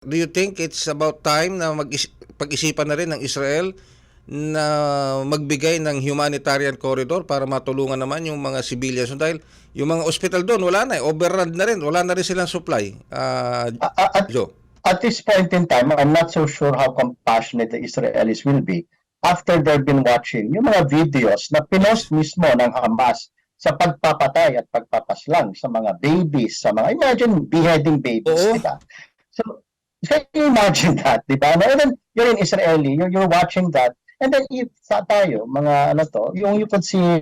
Do you think it's about time na mag pag-isipan na rin ng Israel na magbigay ng humanitarian corridor para matulungan naman yung mga civilians dahil yung mga hospital doon wala na eh, overrun na rin, wala na rin silang supply. A- at, Joe. at this point in time, I'm not so sure how compassionate the Israelis will be after they've been watching yung mga videos na pinost mismo ng Hamas sa pagpapatay at pagpapaslang sa mga babies, sa mga, imagine beheading babies, Oo. di ba? So, can you imagine that, di ba? And then, you're in Israeli, you're, you're watching that, and then if sa tayo, mga ano to, yung you could see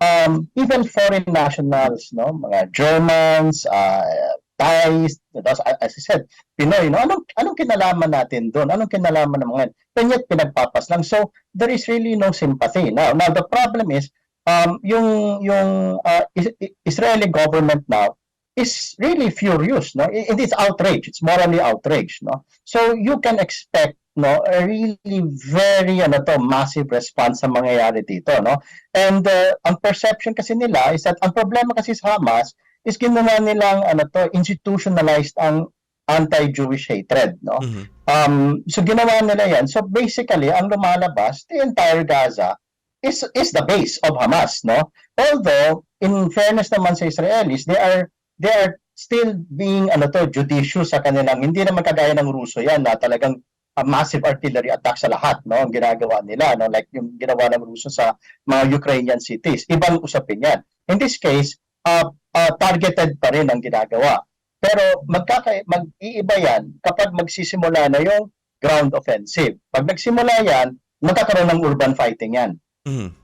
um, even foreign nationals, no, mga Germans, uh, Thais, that's- as I said, Pinoy, no, anong anong kinalaman natin doon? Anong kinalaman ng mga yan? And yet pinagpapas lang. So there is really no sympathy. Now, now the problem is um, yung yung uh, Is- Israeli government now is really furious, no? It, it is outrage. It's morally outraged, no? So you can expect no a really very ano to massive response sa mangyayari dito no and uh, ang perception kasi nila is that ang problema kasi sa Hamas is ginawa nilang ano to institutionalized ang anti-Jewish hatred no Mhm. um so ginawa nila yan so basically ang lumalabas the entire Gaza is is the base of Hamas no although in fairness naman sa Israelis they are they are still being ano to judicious sa kanilang hindi naman kagaya ng Ruso yan na talagang a massive artillery attack sa lahat no ang ginagawa nila no like yung ginawa ng Ruso sa mga Ukrainian cities. Ibang usapin yan. In this case uh, uh, targeted pa rin ang ginagawa. Pero magkaka mag-iiba yan kapag magsisimula na yung ground offensive. Pag nagsimula yan magkakaroon ng urban fighting yan. Mhm.